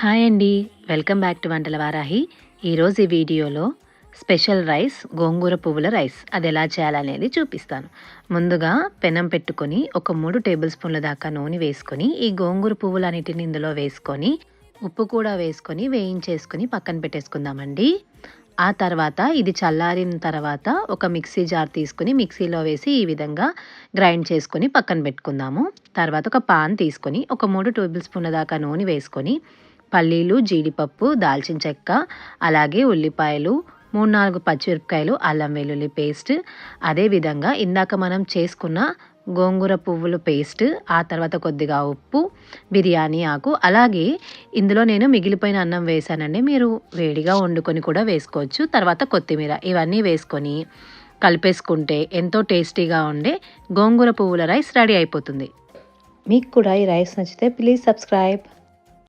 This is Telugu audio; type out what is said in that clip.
హాయ్ అండి. వెల్కమ్ బ్యాక్ టు వంటల వారాహి. ఈరోజు ఈ వీడియోలో స్పెషల్ రైస్ గోంగూర పువ్వుల రైస్. అది ఎలా చేయాలనేది చూపిస్తాను. ముందుగా పెనం పెట్టుకొని ఒక మూడు టేబుల్ స్పూన్ల దాకా నూనె వేసుకొని ఈ గోంగూర పువ్వులన్నిటిని ఇందులో వేసుకొని ఉప్పు కూడా వేసుకొని వేయించేసుకొని పక్కన పెట్టేసుకుందామండి. ఆ తర్వాత ఇది చల్లారిన తర్వాత ఒక మిక్సీ జార్ తీసుకుని మిక్సీలో వేసి ఈ విధంగా గ్రైండ్ చేసుకొని పక్కన పెట్టుకుందాము. తర్వాత ఒక పాన్ తీసుకొని ఒక మూడు టేబుల్ స్పూన్ల దాకా నూనె వేసుకొని పల్లీలు జీడిపప్పు దాల్చిన చెక్క అలాగే ఉల్లిపాయలు మూడు నాలుగు పచ్చిమిరపకాయలు అల్లం వెల్లుల్లి పేస్ట్. అదేవిధంగా ఇందాక మనం చేసుకున్న గోంగూర పువ్వులు పేస్ట్ ఆ తర్వాత కొద్దిగా ఉప్పు బిర్యానీ ఆకు. అలాగే ఇందులో నేను మిగిలిపోయిన అన్నం వేసానండి మీరు వేడిగా వండుకొని కూడా వేసుకోవచ్చు. తర్వాత కొత్తిమీర ఇవన్నీ వేసుకొని కలిపేసుకుంటే ఎంతో టేస్టీగా ఉండే గోంగూర పువ్వుల రైస్ రెడీ అయిపోతుంది. మీకు కూడా ఈ రైస్ నచ్చితే ప్లీజ్ సబ్స్క్రైబ్.